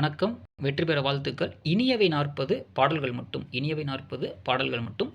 வணக்கம். வெற்றி பெற வாழ்த்துக்கள். இனியவை நாற்பது பாடல்கள் மட்டும். இனியவை நாற்பது பாடல்கள் மட்டும்.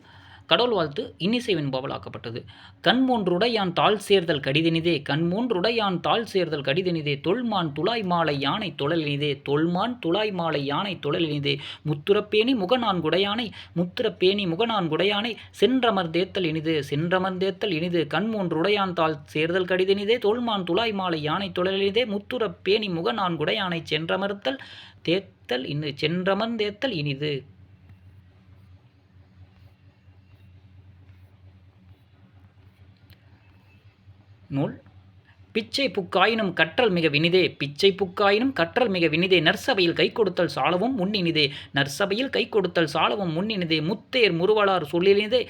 கடவுள் வாழ்த்து இன்னிசை வெண்பாவலாக்கப்பட்டது கண் மூன்றுடையான் தாழ் சேர்தல் கடிதனிதே கண் மூன்றுடையான் தாழ் சேர்தல் கடிதனிதே தொல்மான் துளாய் மாலை யானை தொழலினிதே தொல்மான் துளாய் மாலை யானை தொழலினிதே முத்துரப்பேணி முகநான்குடையானை முத்துரப்பேணி முகநான்குடையானை சென்றமர்ந்தேத்தல் இனிது சென்றமர்ந்தேத்தல் இனிது கண்மூன்றுடையான் தாழ் சேர்தல் கடிதனிதே தொல்மான் துளாய் மாலை யானை தொழலினிதே முத்துரப்பேணி முகநான்குடையானை சென்றமர்த்தல் தேத்தல் இனி சென்றமர்ந்தேத்தல் இனிது. நூல். பிச்சை புக்காயினும் கற்றல் மிக வினிதே பிச்சை புக்காயினும் கற்றல் மிக வினிதே நற்சபையில் கை கொடுத்தல் சாலவும் முன்னினிதே நற்சபையில் கை கொடுத்தல் சாலவும் முன்னினிதே முத்தேர் முருவலார் சொல்லினிதே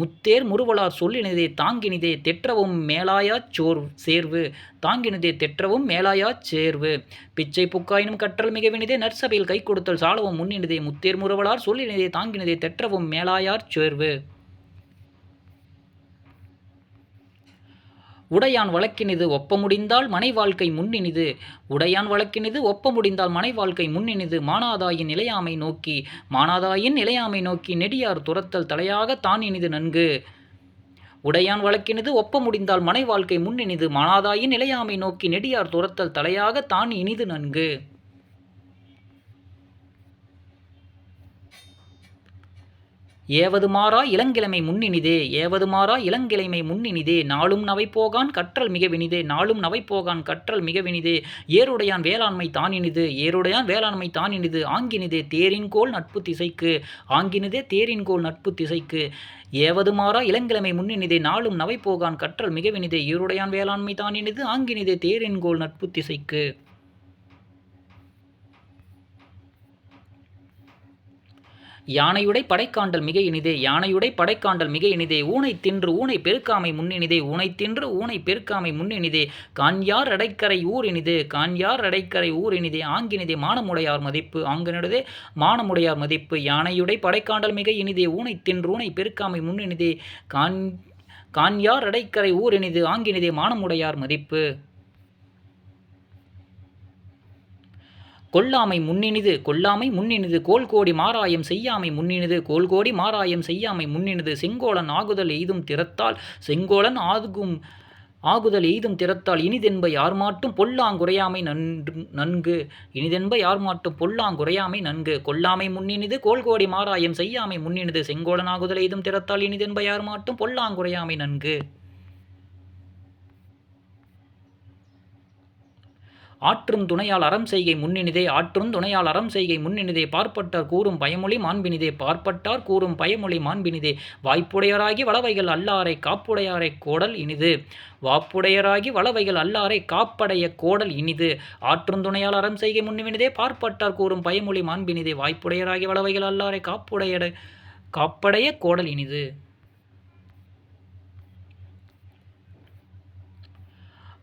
முத்தேர் முருவலார் சொல்லினிதே தாங்கினிதே தெற்றவும் மேலாயாச் சோர் சேர்வு தாங்கினதே தெற்றவும் மேலாயாச் சேர்வு. பிச்சை புக்காயினும் கற்றல் மிக வினிதே நற்சபையில் கை கொடுத்தல் சாலவும் முன்னினிதே முத்தேர் முருவலார் சொல்லினிதே தாங்கினிதே தெற்றவும் மேலாயார் சேர்வு. உடையான் வழக்கினிது ஒப்ப முடிந்தால் மனை வாழ்க்கை முன்னினிது. உடையான் வழக்கினிது ஒப்ப முடிந்தால் மனை வாழ்க்கை முன்னினிது. மானாதாயின் நிலையாமை நோக்கி மானாதாயின் நிலையாமை நோக்கி நெடியார் துரத்தல் தலையாக தான் இனிது நன்கு. உடையான் வழக்கினிது ஒப்ப முடிந்தால் மனை வாழ்க்கை முன்னினிது. மானாதாயின் நிலையாமை நோக்கி நெடியார் துரத்தல் தலையாக தான் இனிது நன்கு. ஏவது மாறா இளங்கிழமை முன்னினிதே ஏவது மாறா இளங்கிழமை முன்னினிதே நாளும் நவை போகான் கற்றல் மிகவினிதே நாளும் நவை போகான் கற்றல் மிகவினிதே ஏருடையான் வேளாண்மை தானினிது ஏருடையான் வேளாண்மை தானினிது ஆங்கினிதே தேரின்கோள் நட்பு திசைக்கு ஆங்கினிதே தேரின்கோள் நட்பு திசைக்கு ஏவது மாறா இளங்கிழமை முன்னினிதே நாளும் நவை போகான் கற்றல் மிகவினிதே ஏருடையான் வேளாண்மை தானினிது ஆங்கினிதே தேரின்கோள் நட்பு திசைக்கு. யானையுடை படைக்காண்டல் மிக இனிதே யானையுடை படைக்காண்டல் மிக இனிதே ஊனை தின்று ஊனை பெருக்காமை முன்னினிதே ஊனை தின்று ஊனை பெருக்காமை முன்னினிதே கான்யார் அடைக்கரை ஊர் இனிது கான்யார் அடைக்கரை ஊர் இனிதே ஆங்கினிதே மானமுடையார் மதிப்பு ஆங்கினிடதே மானமுடையார் மதிப்பு யானையுடை படைக்காண்டல் மிக இனிதே ஊனை தின்று ஊனை பெருக்காமை முன்னினிதே கான் கான்யார் அடைக்கரை ஊர் இனிது ஆங்கினிதே மானமுடையார் மதிப்பு. கொல்லாமை முன்னினிது கொல்லாமை முன்னினிது கோல்கோடி மாராயம் செய்யாமை முன்னினிது கோல்கோடி மாராயம் செய்யாமை முன்னினிது செங்கோலன் ஆகுதல் எய்தும் திறத்தால் செங்கோலன் ஆகும் ஆகுதல் எய்தும் திறத்தால் இனிதென்ப யார் மாட்டும் பொல்லாங்குறையாமை நன்று நன்கு இனிதென்ப யார் மாட்டும் பொல்லாங்குறையாமை நன்கு கொல்லாமை முன்னினிது கோல்கோடி மாராயம் செய்யாமை முன்னினிது செங்கோலன் ஆகுதல் எய்தும் திறத்தால் இனிதென்ப யார் மாட்டும் பொல்லாங்குறையாமை நன்கு. ஆற்றும் துணையால் அறம் செய்கை முன்னினிதே ஆற்றும் துணையால் அறம் செய்கை முன்னினிதே பார்ப்பட்டார் கூறும் பயமொழி மாண்பினிதே பார்ப்பட்டார் கூறும் பயமொழி மாண்பினிதே வாய்ப்புடையராகி வளவைகள் அல்லாரை காப்புடையாரை கோடல் இனிது. வாப்புடையராகி வளவைகள் அல்லாரை காப்படைய கோடல் இனிது. ஆற்றும் துணையால் அறம் செய்கை முன்னினிதே பார்ப்பட்டார் கூறும் பயமொழி மாண்பினிதே வாய்ப்புடையராகி வளவைகள் அல்லாரை காப்புடைய காப்படைய கோடல் இனிது.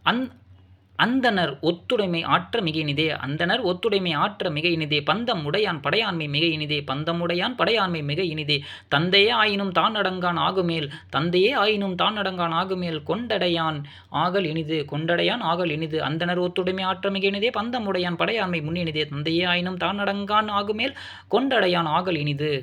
அந் அந்தனர் ஒத்துடைமை ஆற்ற மிக இனிதே அந்தனர் ஒத்துடைமை ஆற்ற மிக இனிதே பந்தம் உடையான் படையாண்மை மிக இனிதே பந்தம் உடையான் படையாண்மை மிக இனிதே. தந்தையே ஆயினும் தான் அடங்கான் ஆகுமேல் தந்தையே ஆயினும் தான் அடங்கான் ஆகுமேல் கொண்டடையான் ஆகல் இனிது கொண்டடையான் ஆகல் இனிது. அந்தனர் ஒத்துடைமை ஆற்ற மிக இனிதே பந்தம் உடையான் படையாண்மை முன்னினிதே தந்தையே ஆயினும் தான் அடங்கான் ஆகுமேல் கொண்டடையான் ஆகல் இனிது.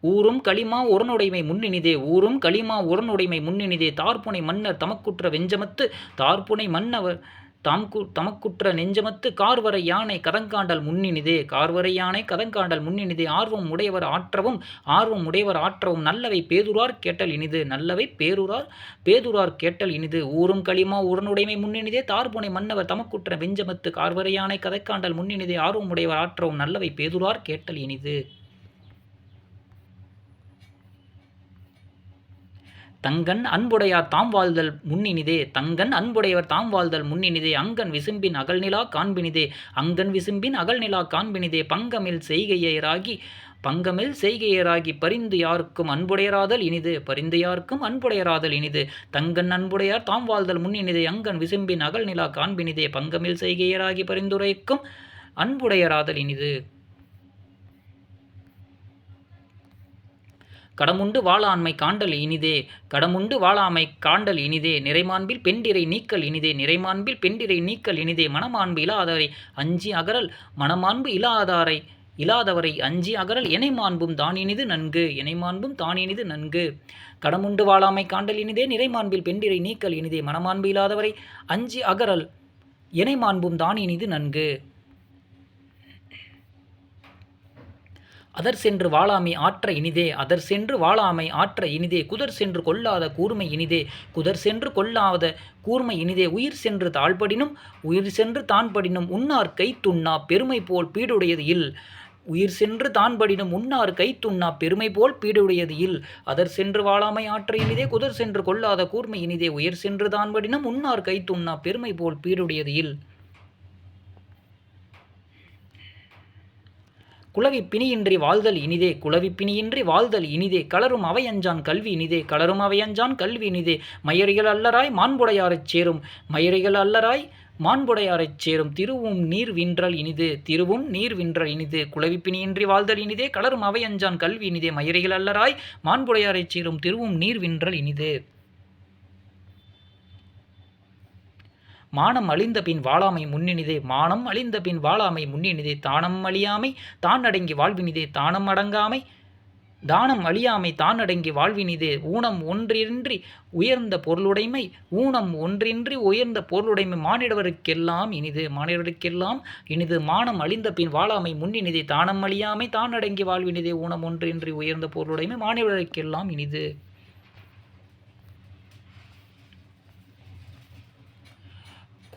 ஊரும் களிமா உரனுடைமை முன்னினிதே ஊரும் களிமா உரனுடைமை முன்னினிதே. தார்புனை மன்னர் தமக்குற்ற வெஞ்சமத்து தார்புனை மன்னவர் தாம்கு தமக்குற்ற நெஞ்சமத்து கார்வரை யானை கதங்காண்டல் முன்னினிதே. கார்வரை யானை கதங்காண்டல் முன்னினிதே. ஆர்வம் உடையவர் ஆற்றவும் ஆர்வம் உடையவர் ஆற்றவும். நல்லவை பேதுரார் கேட்டல் இனிது நல்லவை பேருரார் பேதுரார் கேட்டல் இனிது. ஊரும் களிமா உரனுடைமை முன்னினிதே. தார்புனை மன்னவர் தமக்குற்ற வெஞ்சமத்து கார்வரை யானை கதைக்காண்டல் முன்னினிதே. ஆர்வம் உடையவர் ஆற்றவும் நல்லவை பேதுரார் கேட்டல் இனிது. தங்கன் அன்புடையார் தாம் வாழ்தல் முன்னினிதே. தங்கன் அன்புடையவர் தாம் வாழ்தல் முன்னினிதே. அங்கன் விசும்பின் அகல்நிலா காண்பினிதே. அங்கன் விசும்பின் அகல்நிலா காண்பினிதே. பங்கமில் செய்கையராகி பங்கமில் செய்கையராகி பரிந்து யாருக்கும் அன்புடையராதல் இனிது. பரிந்து யாருக்கும் அன்புடையராதல் இனிது. தங்கன் அன்புடையார் தாம் வாழ்தல் முன்னினிதே. அங்கன் விசும்பின் அகல்நிலா காண்பினிதே. பங்கமில் செய்கையராகி பரிந்துரைக்கும் அன்புடையராதல் இனிது. கடமுண்டு வாளாண்மை காண்டல் இனிதே கடமுண்டு வாளாமை காண்டல் இனிதே நிறைமாண்பில் பெண்டிரை நீக்கல் இனிதே நிறைமாண்பில் பெண்டிரை நீக்கல் இனிதே மனமாண்பு இல்லாதவரை அஞ்சி அகரல் மனமாண்பு இல்லாதாரை இல்லாதவரை அஞ்சி அகரல் எனை மாண்பும் தானினிது நன்கு எனை மாண்பும் தானினிது நன்கு. கடமுண்டு வாழாமை காண்டல் இனிதே நிறைமாண்பில் பெண்டிரை நீக்கல் இனிதே மனமாண்பு இல்லாதவரை அஞ்சி அகரல் எனை மாண்பும் தானினிது நன்கு. அதர் சென்று வாழாமை ஆற்ற இனிதே அதர் சென்று வாழாமை ஆற்ற இனிதே குதர் சென்று கொள்ளாத கூர்மை இனிதே குதர் சென்று கொள்ளாத கூர்மை இனிதே உயிர் சென்று தாழ்படினும் உயிர் சென்று தான்படினும் உன்னார் கை துண்ணா பெருமை போல் பீடுடையது இல். உயிர் சென்று தான்படினும் உன்னார் கை துண்ணா பெருமை போல் பீடுடையது இல். அதர் சென்று வாழாமை ஆற்ற இனிதே குதர் சென்று கொள்ளாத கூர்மை இனிதே உயிர் சென்று தான்படினும் உன்னார் கை துண்ணா பெருமை போல் பீடுடையது இல். குளவி பிணியின்றி வாழ்தல் இனிதே குளவி பிணியின்றி வாழ்தல் இனிதே கலரும் அவையஞ்சான் கல்வி இனிதே கலரும் அவையஞ்சான் கல்வி இனிதே. மயரிகள் அல்லராய் மாண்புடையாரைச் சேரும் மயரிகள் அல்லராய் மாண்புடையாரைச் சேரும். திருவும் நீர் வின்றல் இனிது திருவும் நீர் வின்றல் இனிது. குளவிப்பினியின்றி வாழ்தல் இனிதே கலரும் அவையஞ்சான் கல்வி இனிதே. மயரிகள் அல்லராய் மாண்புடையாரைச் சேரும் திருவும் நீர் வின்றல் இனிது. மானம் அழிந்த பின் வாழாமை முன்னினிதே மானம் அழிந்த பின் வாழாமை முன்னினிதே தானம் அழியாமை தான் அடங்கி வாழ்வினிதே தானம் அடங்காமை தானம் அழியாமை தான் அடங்கி வாழ்வினிதே ஊனம் ஒன்றின்றி உயர்ந்த பொருளுடைமை ஊனம் ஒன்றின்றி உயர்ந்த பொருளுடைமை மானிடவருக்கெல்லாம் இனிது மானிடவருக்கெல்லாம் இனிது மானம் அழிந்த பின் வாழாமை முன்னினிதே தானம் அழியாமை தான் அடங்கி வாழ்வினிதே ஊனம் ஒன்றின்றி உயர்ந்த பொருளுடைமை மானிடவருக்கெல்லாம் இனிது.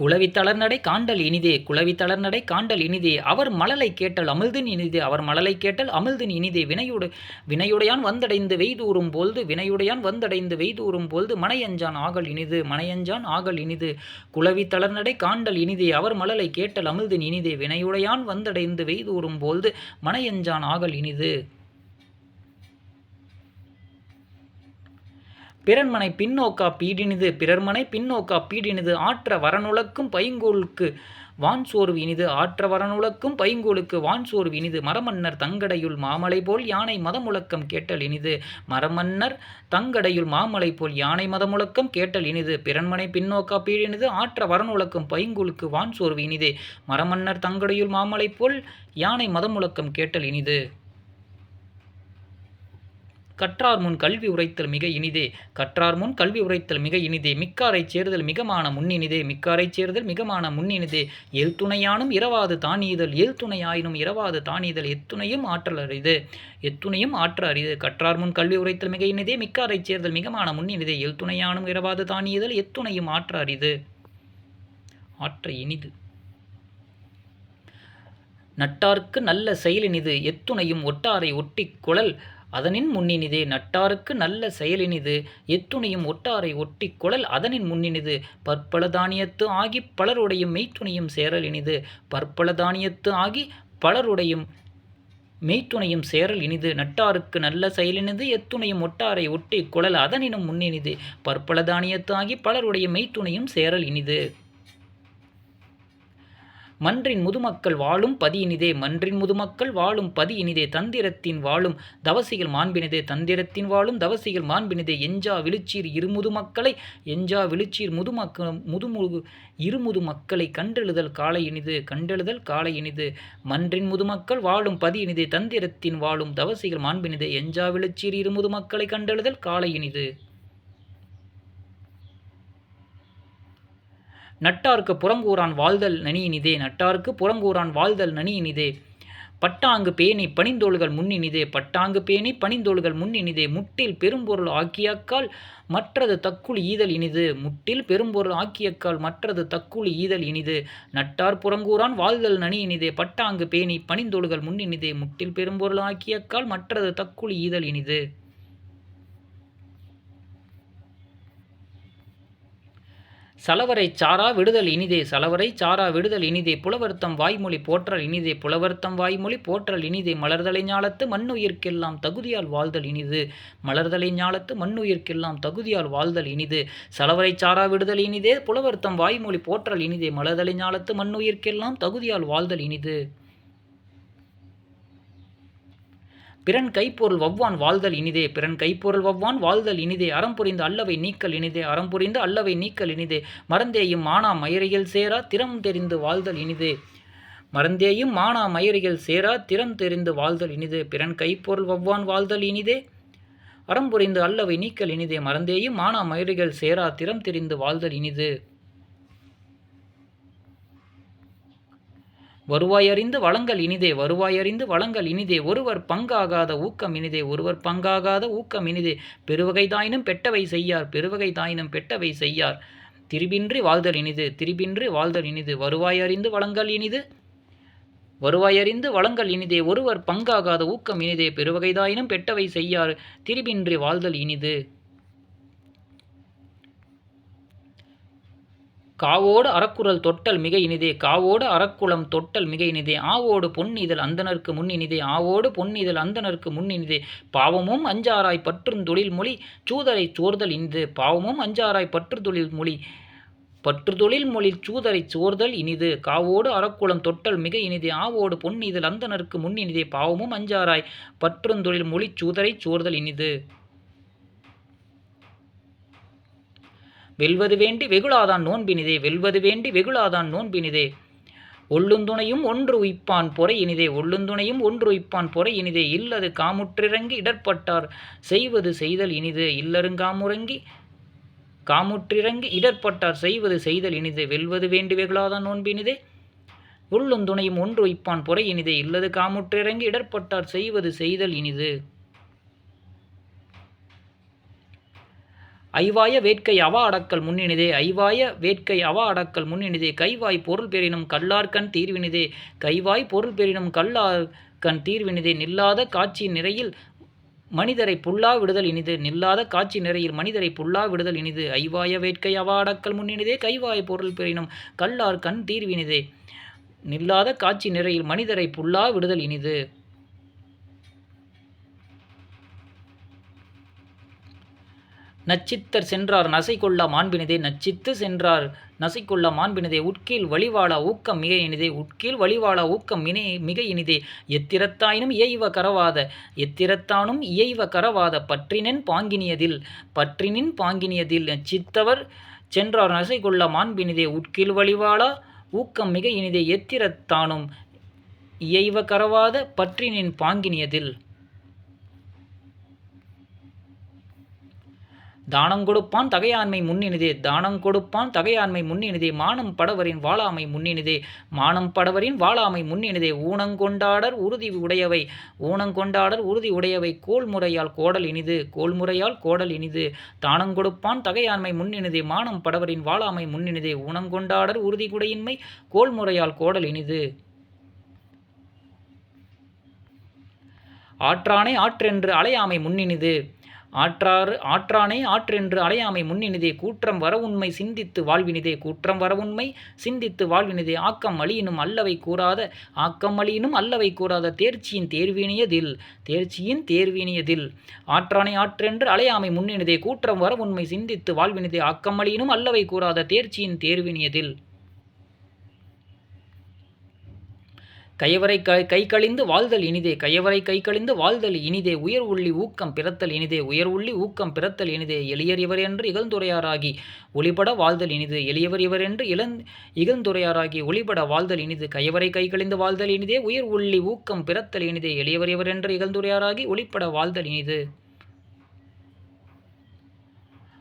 குளவி தளர்நடை காண்டல் இனிதே குளவி தளர்நடை காண்டல் இனிதே அவர் மலலை கேட்டல் அமிழ்தின் இனிதே அவர் மலலை கேட்டல் அமிழ்தின் இனிதே வினையுடு வினையுடையான் வந்தடைந்து வெய்தூறும் பொழுது வினையுடையான் வந்தடைந்து வெய்தூறும் பொழுது மனையஞ்சான் ஆகல் இனிது மனையஞ்சான் ஆகல் இனிது குளவி தளர்நடை காண்டல் இனிதே அவர் மலலை கேட்டல் அமிழ்தின் இனிதே வினையுடையான் வந்தடைந்து வெய்தூறும் பொழுது மனையஞ்சான் ஆகல் இனிது. பிறன்மனை பின்னோக்கா பீடினிது பிறர்மனை பின்னோக்கா பீடினிது ஆற்ற வரனுலக்கும் பைங்கோலுக்கு வான் சோர்வு இனிது ஆற்ற வரனுலக்கும் பைங்கோலுக்கு வான் சோர்வு இனிது மரமன்னர் தங்கடையுள் மாமலை போல் யானை மதமுழக்கம் கேட்டல் இனிது மரமன்னர் தங்கடையுள் மாமலை போல் யானை மதமுழக்கம் கேட்டல் இனிது பிறன்மனை பின்னோக்கா பீடினிது ஆற்ற வரனுலக்கும் பைங்கோலுக்கு வான் சோர்வு இனிது மரமன்னர் தங்கடையுள் மாமலை போல் யானை மதமுழக்கம் கேட்டல் இனிது. கற்றார் முன் கல்வி உரைத்தல் மிக இனிதே. கற்றார் முன் கல்வி உரைத்தல் மிக இனிதே. மிக்காரைச் சேர்தல் மிகமான முன்னினிதே. மிக்காரைச் சேர்தல் மிகமான முன்னினிதே. எல் துணையானும் இரவாது தானீதல் எல் துணையாயினும் இரவாது தானீதல் எத்துணையும் ஆற்றல் அரிது. எத்துணையும் ஆற்ற அரிது. கற்றார் முன் கல்வி உரைத்தல் மிக இனிதே. மிக்காரைச் சேர்தல் மிகமான முன்னினிதே. எல் துணையானும் இரவாது தானியதல். எத்துணையும் ஆற்ற அரிது. ஆற்ற இனிது. நட்டார்க்கு நல்ல செயலினிது. எத்துணையும் ஒட்டாரை ஒட்டிக் குழல் அதனின் முன்னினிதே நட்டாருக்கு நல்ல செயலினிது. எத்துணையும் ஒட்டாரை ஒட்டி குழல் அதனின் முன்னினிது. பற்பல தானியத்து ஆகி பலருடையும் மெய்த்துணையும் சேரல் இனிது பற்பல தானியத்து ஆகி பலருடையும் மெய்த்துணையும் சேரல் இனிது நட்டாருக்கு நல்ல செயலினிது. எத்துணையும் ஒட்டாரை ஒட்டி குழல் அதனினும் முன்னினிது. பற்பல தானியத்தாகி பலருடைய மெய்த்துணையும் சேரல் இனிது மன்றின் முதுமக்கள் வாழும் பதி இனிதே மன்றின் முதுமக்கள் வாழும் பதி இனிதே தந்திரத்தின் வாழும் தவசிகள் மாண்பினிதே தந்திரத்தின் வாழும் தவசிகள் மாண்பினிதே எஞ்சா விழுச்சீர் இருமுது மக்களை எஞ்சா விழுச்சீர் முதுமக்கள் முதுமுழு இருமுது மக்களை கண்டெழுதல் காலை இனிது கண்டெழுதல் காலை இனிது மன்றின் முதுமக்கள் வாழும் பதி இனிதே தந்திரத்தின் வாழும் தவசிகள் மாண்பினிதே எஞ்சா விழுச்சீர் இருமுது மக்களை கண்டெழுதல் காலை இனிது நட்டார்க்கு புறங்கூறான் வாழ்தல் நனியினிதே நட்டார்க்கு புறங்கூறான் வாழ்தல் நனியினிதே. பட்டாங்கு பேணி பணிந்தோள்கள் முன்னினிதே பட்டாங்கு பேணி பணிந்தோள்கள் முன்னினிதே. முட்டில் பெரும்பொருள் ஆக்கியக்கால் மற்றது தக்குழி ஈதல் இனிது. முட்டில் பெரும்பொருள் ஆக்கியக்கால் மற்றது தக்குழி ஈதல் இனிது. நட்டார் புறங்கூறான் வாழ்தல் நனி இனிதே பட்டாங்கு பேணி பணிந்தோள்கள் முன்னினிதே. முட்டில் பெரும்பொருள் ஆக்கியக்கால் மற்றது தக்குழி ஈதல் இனிது. சலவரை சாரா விடுதல் இனிதே சலவரை சாரா விடுதல் இனிதே புலவர்த்தம் வாய்மொழி போற்றல் இனிதே புலவர்த்தம் வாய்மொழி போற்றல் இனிதே மலர்தலை ஞாலத்து மண்ணுயிர்க்கெல்லாம் தகுதியால் வாழ்தல் இனிது மலர்தலை ஞாலத்து மண்ணுயிர்க்கெல்லாம் தகுதியால் வாழ்தல் இனிது சலவரை சாரா விடுதல் இனிதே புலவர்த்தம் வாய்மொழி போற்றல் இனிதே மலர்தலை ஞாலத்து மண்ணுயிர்க்கெல்லாம் தகுதியால் வாழ்தல் இனிது. பிறன் கைப்பொருள் வவ்வான் வாழ்தல் இனிதே. பிறன் கைப்பொருள் வவ்வான் வாழ்தல் இனிதே. அறம் புரிந்து அல்லவை நீக்கல் இனிதே. அறம் புரிந்து அல்லவை நீக்கல் இனிதே. மறந்தேயும் மானா மயிரையில் சேரா திறம் தெரிந்து வாழ்தல் இனிதே. மறந்தேயும் மானா மயிரையில் சேரா திறம் தெரிந்து வாழ்தல் இனிதே. பிறன் கைப்பொருள் வவ்வான் வாழ்தல் இனிதே. அறம் புரிந்து அல்லவை நீக்கல் இனிதே. மறந்தேயும் மானா மயிரைகள் சேரா திறம் தெரிந்து வாழ்தல் இனிது. வருவாயறிந்து வளங்கள் இனிதே வருவாயறிந்து வளங்கள் இனிதே ஒருவர் பங்காகாத ஊக்கம் இனிதே ஒருவர் பங்காகாத ஊக்கம் இனிதே. பெருவகை தாயினும் பெட்டவை செய்யார் பெருவகை தாயினும் பெட்டவை செய்யார். திரிபின்றி வாழ்தல் இனிது திரிபின்றி வாழ்தல் இனிது வருவாயறிந்து வளங்கள் இனிது. வருவாயறிந்து வளங்கள் இனிதே ஒருவர் பங்காகாத ஊக்கம் இனிதே பெருவகைதாயினும் பெட்டவை செய்யார் திரிபின்றி வாழ்தல் இனிது. காவோடு அறக்குரல் தொட்டல் மிக இனிதே காவோடு அறக்குளம் தொட்டல் மிக இனிதே ஆவோடு பொன் இதழ் அந்தனருக்கு முன் இனிதே ஆவோடு பொன் இதழ் அந்தனருக்கு முன் இனிதே. பாவமும் அஞ்சாராய் பற்றுந்தொழில் மொழி சூதரை சோர்தல் இனிது. பாவமும் அஞ்சாராய் பற்றுதொழில் மொழி பற்றுதொழில் மொழி சூதரை சோர்தல் இனிது. காவோடு அறக்குளம் தொட்டல் மிக இனிதே ஆவோடு பொன் இதழ் அந்தனருக்கு முன் இனிதே. பாவமும் அஞ்சாராய் பற்றுந்தொழில் மொழி சூதரை சோர்தல் இனிது. வெல்வது வேண்டி வெகுளாதான் நோன்பினிதே வெல்வது வேண்டி வெகுளாதான் நோன்பினிதே. ஒள்ளுந்துணையும் ஒன்று உய்ப்பான் பொறை இனிதே ஒள்ளுந்துணையும் ஒன்று உய்ப்பான் பொறை இனிதே இல்லது காமுற்றிறங்கி இடர்பட்டார் செய்வது செய்தல் இனிது. இல்லருங்காமுறங்கி காமுற்றிறங்கி இடர்பட்டார் செய்வது செய்தல் இனிது. வெல்வது வேண்டி வெகுளாதான் நோன்பினிதே. உள்ளுந்துணையும் ஒன்று உய்ப்பான் பொறை இனிதே இல்லது காமுற்றிறங்கி இடர்பட்டார் செய்வது செய்தல் இனிது. ஐவாய வேட்கை அவா அடக்கல் முன்னினிதே ஐவாய வேட்கை அவா அடக்கல் முன்னினிதே கைவாய் பொருள் பெறினும் கல்லார்கண் தீர்வினிதே கைவாய் பொருள் பெறினும் கல்லார்கண் தீர்வினிதே நில்லாத காட்சி நிறையில் மனிதரை புல்லா விடுதல் இனிது நில்லாத காட்சி நிறையில் மனிதரை புல்லா விடுதல் இனிது ஐவாய வேட்கை அவா அடக்கல் முன்னினிதே கைவாய் பொருள் பெறினும் கல்லார் கண் தீர்வினிதே நில்லாத காட்சி நிறையில் மனிதரை புல்லா விடுதல் இனிது. நச்சித்தர் சென்றார் நசை கொள்ள மாண்பினிதே நச்சித்து சென்றார் நசை மாண்பினதே மாண்பினிதே உட்கீழ் வழிவாள ஊக்கம் மிக இனிதே உட்கீழ் வழிவாளா ஊக்கம் மினே மிக இனிதே எத்திரத்தாயினும் இயைவ கரவாத எத்திரத்தானும் இயைவ கரவாத பற்றினின் பாங்கினியதில் பற்றினின் பாங்கினியதில் நச்சித்தவர் சென்றார் நசை மாண்பினிதே உட்கீழ் வழிவாளா ஊக்கம் மிக இனிதே எத்திரத்தானும் இயைவ கரவாத பற்றினின் பாங்கினியதில். தானம் கொடுப்பான் தகையாண்மை முன்னினிதே தானம் கொடுப்பான் தகையாண்மை முன்னினிதே மானம் படவரின் வாழாமை முன்னினிதே மானம் படவரின் வாழாமை முன்னினிதே ஊனங்கொண்டாடர் உறுதி உடையவை ஊனங்கொண்டாடர் உறுதி உடையவை கோல்முறையால் கோடல் இனிது கோல்முறையால் கோடல் இனிது தானம் கொடுப்பான் தகையாண்மை முன்னினிதே மானம் படவரின் வாழாமை முன்னினிதே ஊனங்கொண்டாடர் உறுதி குடையின்மை கோல்முறையால் கோடல் இனிது. ஆற்றானை ஆற்றென்று அலையாமை முன்னினிது ஆற்றாறு ஆற்றானே ஆற்றென்று அடையாமை முன்னினிதே கூற்றம் வரவுண்மை சிந்தித்து வாழ்வினிதே கூற்றம் வரவுண்மை சிந்தித்து வாழ்வினிதே. ஆக்கம் அழியினும் அல்லவை கூறாத ஆக்கம் அழியினும் அல்லவை கூறாத தேர்ச்சியின் தேர்வினியதில் தேர்ச்சியின் தேர்வினியதில். ஆற்றானை ஆற்றென்று அலையாமை முன்னினிதே கூற்றம் வரவுண்மை சிந்தித்து வாழ்வினிதே. ஆக்கம் அழியினும் அல்லவை கூறாத தேர்ச்சியின் தேர்வினியதில். கைவரை க கை கழிந்து வாழ்தல் இனிதே கையவரை கை கழிந்து வாழ்தல் இனிதே உயர் உள்ளி ஊக்கம் பிறத்தல் இனிதே உயர் உள்ளி ஊக்கம் பிறத்தல் இனிதே எளியர் இவர் என்று இகழ்ந்துரையாராகி ஒளிபட வாழ்தல் இனிது எளியவர் இவர் என்று இளந் இகழ்ந்துரையாராகி ஒளிபட வாழ்தல் இனிது கையவரை கை கழிந்து வாழ்தல் இனிதே உயர் உள்ளி ஊக்கம் பிறத்தல் இனிதே எளியவர் இவர் என்று இகழ்ந்துரையாராகி ஒளிப்பட வாழ்தல் இனிது.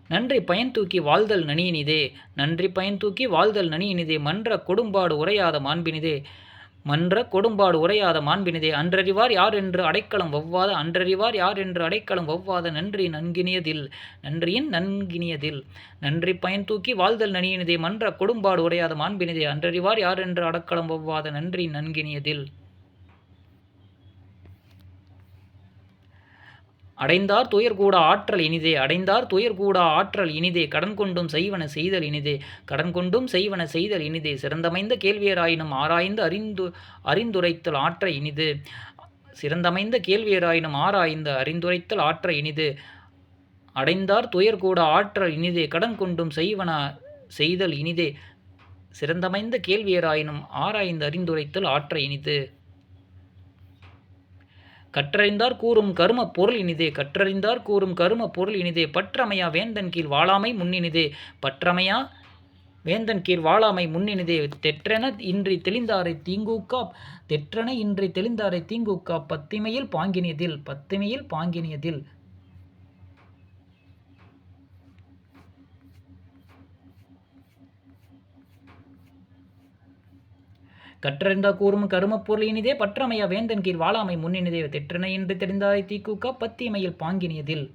நன்றி பயன் தூக்கி வாழ்தல் நனியினிதே நன்றி பயன் தூக்கி வாழ்தல் நனியினிதே மன்ற கொடும்பாடு உரையாத மாண்பினிதே மன்ற கொடும்பாடு உரையாத மாண்பினிதே அன்றறிவார் யார் என்று அடைக்கலம் வவ்வாத அன்றறிவார் யார் என்று அடைக்கலம் வவ்வாத நன்றி நன்கினியதில் நன்றியின் நன்கினியதில். நன்றி பயன் தூக்கி வாழ்தல் நனியினிதே மன்ற கொடும்பாடு உரையாத மாண்பினிதே அன்றறிவார் யார் என்று அடைக்கலம் வவ்வாத நன்றி நன்கினியதில். அடைந்தார் துயர் கூட ஆற்றல் இனிதே அடைந்தார் துயர் கூட ஆற்றல் இனிதே கடன் கொண்டும் செய்வன செய்தல் இனிதே கடன் கொண்டும் செய்வன செய்தல் இனிதே சிறந்தமைந்த கேள்வியராயினும் ஆராய்ந்து அறிந்து அறிந்துரைத்தல் ஆற்ற இனிது. சிறந்தமைந்த கேள்வியராயினும் ஆராய்ந்து அறிந்துரைத்தல் ஆற்ற இனிது. அடைந்தார் துயர் கூட ஆற்றல் இனிதே கடன் கொண்டும் செய்வன செய்தல் இனிதே சிறந்தமைந்த கேள்வியராயினும் ஆராய்ந்து அறிந்துரைத்தல் ஆற்ற இனிது. கற்றறிந்தார் கூறும் கரும பொருள் இனிதே கற்றறிந்தார் கூறும் கரும பொருள் இனிதே பற்றமையா வேந்தன் கீழ் வாழாமை முன்னினிதே பற்றமையா வேந்தன் கீழ் வாழாமை முன்னினிதே தெற்றென இன்றி தெளிந்தாரை தீங்கூக்கா தெற்றென இன்றி தெளிந்தாரை தீங்கூக்கா பத்திமையில் பாங்கினியதில் பத்திமையில் பாங்கினியதில் கற்றறிந்தா கூறும் கருமப் பொருள் இனிதே பற்றமையா வேந்தன் கீழ் வாழாமை முன்னினிதே தெற்றனை என்று தெரிந்தாரை தீக்குக்கா பத்திமையில் பாங்கினியதில்.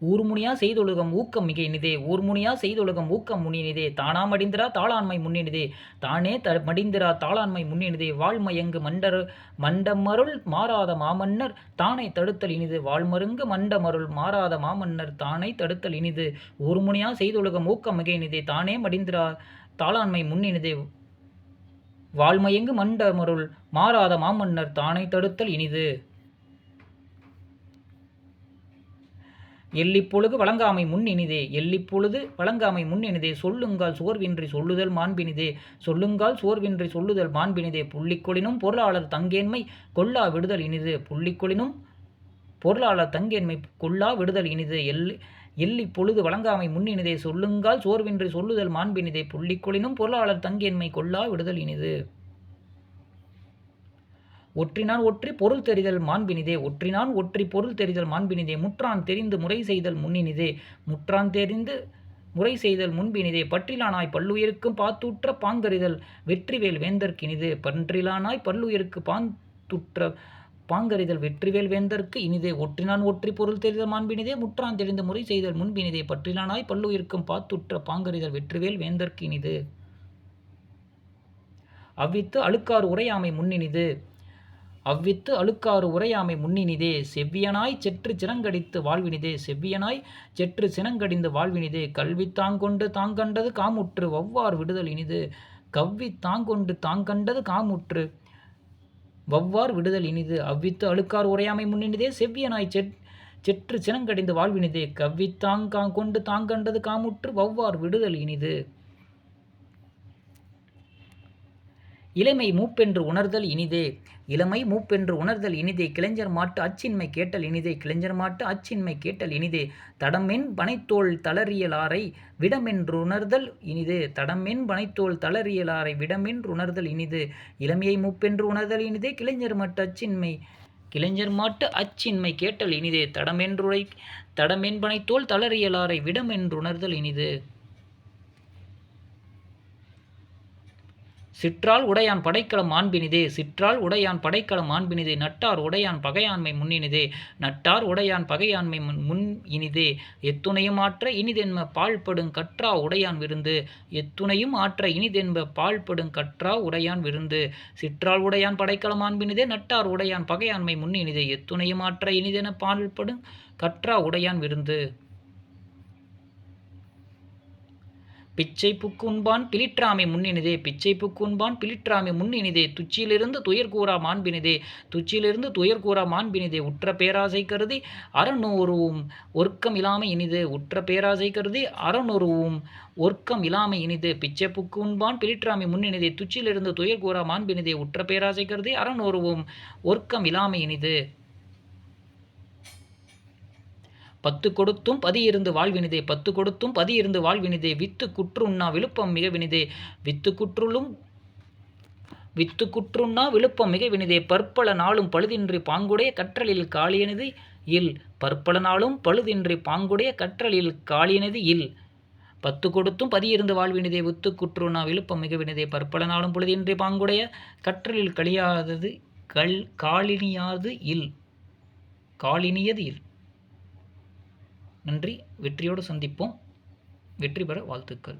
ஊர்முனியா செய்தொழுகம் ஊக்கம் மிக இனிதே ஊர்முனியா செய்தொழுகம் ஊக்கம் முன்னினிதே தானா மடிந்திரா தாளாண்மை முன்னினிதே தானே த மடிந்திரா தாளாண்மை முன்னினிதே வாழ்மயங்கு மண்டரு மண்டமருள் மாறாத மாமன்னர் தானை தடுத்தல் இனிது வாழ்மருங்கு மண்டமருள் மாறாத மாமன்னர் தானை தடுத்தல் இனிது ஊர்முனியா செய்தொழுகம் ஊக்கம் மிக இனிதே தானே மடிந்திரா தாளாண்மை முன்னினிதே. வாழ்மையெங்கு மண்டமருள் மாறாத மாமன்னர் தானை தடுத்தல் இனிது. எல்லிப்பொழுது வழங்காமை முன் இனிதே எல்லிப்பொழுது வழங்காமை முன் இனிதே சொல்லுங்கால் சோர்வின்றி சொல்லுதல் மாண்பினிதே சொல்லுங்கால் சோர்வின்றி சொல்லுதல் மாண்பினிதே புள்ளிக்கொளினும் பொருளாளர் தங்கேன்மை கொல்லா விடுதல் இனிது புள்ளிக்கொளினும் பொருளாளர் தங்கேன்மை கொல்லா விடுதல் இனிது எல் எல்லி பொழுது வழங்காமை முன்னினிதே சொல்லுங்கால் சோர்வின்றி சொல்லுதல் மாண்பினிதே புள்ளிக்கொளினும் பொருளாளர் தங்கியன்மை கொள்ளா விடுதல் இனிது. ஒற்றினான் ஒற்றி பொருள் தெரிதல் மாண்பினிதே ஒற்றினான் ஒற்றி பொருள் தெரிதல் மாண்பினிதே முற்றான் தெரிந்து முறை செய்தல் முன்னினிதே முற்றான் தெரிந்து முறை செய்தல் முன்பினிதே பற்றிலானாய் பல்லுயிருக்கும் பாத்துற்ற பாங்கறிதல் வெற்றிவேல் வேந்தற்கினிது பன்றிலானாய் பல்லுயிருக்கு பாந்துற்ற பாங்கறிதல் வெற்றிவேல் வேந்தற்கு இனிதே ஒற்றினான் ஒற்றி பொருள் தெரிதல் மாண்பினிதே முற்றான் தெரிந்த முறை செய்தல் முன்பினிதே பற்றினானாய் பல்லுயிர்க்கும் பாத்துற்ற பாங்கறிதல் வெற்றிவேல் வேந்தற்கு இனிது. அவ்வித்து அழுக்காறு உரையாமை முன்னினிது. அவ்வித்து அழுக்காறு உரையாமை முன்னினிதே செவ்வியனாய் செற்று சினங்கடித்து வாழ்வினிதே செவ்வியனாய் செற்று சினங்கடிந்து வாழ்வினிதே கல்வி தாங்கொண்டு தாங்கண்டது காமுற்று வவ்வார் விடுதல் இனிது. கவ்வி தாங்கொண்டு தாங்கண்டது காமுற்று. வவ்வார் விடுதல் இனிது அவ்வித்து அழுக்கார் உரையாமை முன்னினிதே செவ்வியனாய் செற் செற்று சினங்கடிந்து வாழ்வினிதே கவ்வித்தாங் தாங்கா கொண்டு தாங்கண்டது காமுற்று வவ்வார் விடுதல் இனிது. இளமை மூப்பென்று உணர்தல் இனிதே. இளமை மூப்பென்று உணர்தல் இனிதே. கிளைஞர் மாட்டு அச்சின்மை கேட்டல் இனிதே. கிளைஞர் மாட்டு அச்சின்மை கேட்டல் இனிதே. தடமென் பனைத்தோள் தளறியலாரை விடமென்றுணர்தல் இனிது. தடமென் பனைத்தோல் தளறியலாரை விடமென்றுணர்தல் இனிது. இளமையை மூப்பென்று உணர்தல் இனிதே. கிளைஞர் மாட்டு அச்சின்மை கிளைஞர் மாட்டு அச்சின்மை கேட்டல் இனிதே. தடமென்றுரை தடமென்பனைத்தோள் தளறியலாரை விடமென்றுணர்தல் இனிது. சிற்றால் உடையான் படைக்கலம் மாண்பினிதே சிற்றால் உடையான் படைக்கலம் மாண்பினிதே நட்டார் உடையான் பகையாண்மை முன்னினிதே நட்டார் உடையான் பகையாண்மை முன் முன் இனிதே. எத்துணையும் ஆற்ற இனிதென்ப பால்படும் கற்றா உடையான் விருந்து. எத்துணையும் ஆற்ற இனிதென்ப பாழ்படும் கற்றா உடையான் விருந்து. சிற்றால் உடையான் படைக்கலம் மாண்பினிதே நட்டார் உடையான் பகையாண்மை முன்னினிதே. எத்துணையும் ஆற்ற இனிதென பால்படும் கற்றா உடையான் விருந்து. பிச்சை புக்குண்பான் பிலிற்றாமை முன்னினிதே பிச்சை புக்குண்பான் பிலிற்றாமை முன்னினிதே துச்சியிலிருந்து துயர் கூறா மாண்பினிதே துச்சியிலிருந்து துயர் கூறா மாண்பினிதே உற்ற பேராசை கருதி அறநூறுவும் ஒர்க்கம் இல்லாமை இனிது உற்ற பேராசை கருதி அறநூறுவும் ஒர்க்கம் இல்லாமை இனிது பிச்சை புக்கு உண்பான் பிலிற்றாமை முன்னினிதே துச்சியிலிருந்து துயர் கூறா மாண்பினிதே உற்ற பேராசை கருதி அறநூறுவும் ஒர்க்கம் இல்லாமை இனிது. பத்து கொடுத்தும் பதி இருந்து வாழ்வினிதே பத்து கொடுத்தும் பதி இருந்து வாழ்வினிதே வித்து குற்றுண்ணா விழுப்பம் மிக வினிதே. வித்து குற்றுளும் வித்து குற்றுண்ணா விழுப்பம் மிக வினிதே. பற்பல நாளும் பழுதின்றி பாங்குடைய கற்றலில் காளியனது இல். பற்பல நாளும் பழுதின்றி பாங்குடைய கற்றலில் காளியனது இல். பத்து கொடுத்தும் பதியிருந்து வாழ்வினிதே வித்து குற்றுண்ணா விழுப்பம் மிக வினிதே. பற்பல நாளும் பொழுதின்றி பாங்குடைய கற்றலில் கழியாதது கல் காலினியாது இல். காலினியது இல். நன்றி. வெற்றியோடு சந்திப்போம். வெற்றி பெற வாழ்த்துக்கள்.